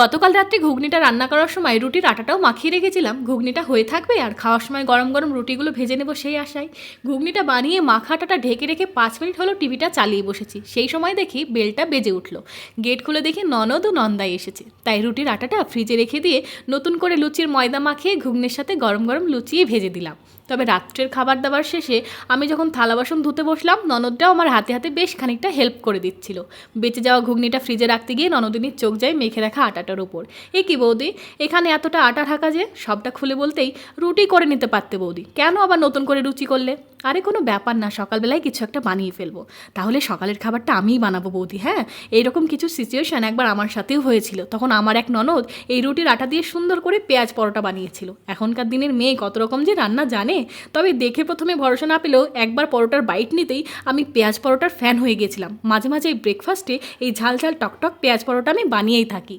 গতকাল রাত্রে ঘুগনিটা রান্না করার সময় রুটির আটাটাও মাখিয়ে রেখেছিলাম। ঘুগনিটা হয়ে থাকবে আর খাওয়ার সময় গরম গরম রুটিগুলো ভেজে নেব সেই আশায়। ঘুগনিটা বানিয়ে মাখা আটাটা ঢেকে রেখে পাঁচ মিনিট হলো টিভিটা চালিয়ে বসেছি। সেই সময় দেখি বেলটা বেজে উঠল। গেট খুলে দেখি ননদ ও নন্দাই এসেছে। তাই রুটির আটাটা ফ্রিজে রেখে দিয়ে নতুন করে লুচির ময়দা মাখিয়ে ঘুগনির সাথে গরম গরম লুচিয়ে ভেজে দিলাম। তবে রাত্রের খাবার দাবার শেষে আমি যখন থালা বাসন ধুতে বসলাম, ননদটাও আমার হাতে হাতে বেশ খানিকটা হেল্প করে দিচ্ছিল। বেঁচে যাওয়া ঘুগনিটা ফ্রিজে রাখতে গিয়ে ননদিনীর চোখ যায় মেখে রাখা আটাটার উপর। এ কি বৌদি? এখানে এতটা আটা ঢাকা যে সবটা খুলে বলতেই রুটি করে নিতে পারতে বৌদি। কেন আবার নতুন করে রুচি করলে? আরে কোনো ব্যাপার না, সকালবেলায় কিছু একটা বানিয়ে ফেলব। তাহলে সকালের খাবারটা আমিই বানাবো বৌদি হ্যাঁ? এইরকম কিছু সিচুয়েশন একবার আমার সাথেও হয়েছিল। তখন আমার এক ননদ এই রুটির আটা দিয়ে সুন্দর করে পেঁয়াজ পরোটা বানিয়েছিল। এখনকার দিনের মেয়ে কত রকম যে রান্না জানে? তবে দেখে প্রথমে ভরসা না পেলেও একবার পরোটার বাইট নিতেই আমি পেঁয়াজ পরোটার ফ্যান হয়ে গেছিলাম। মাঝে মাঝে এই ব্রেকফাস্টে এই ঝাল ঝাল টকটক পেঁয়াজ পরোটা আমি বানিয়েই থাকি।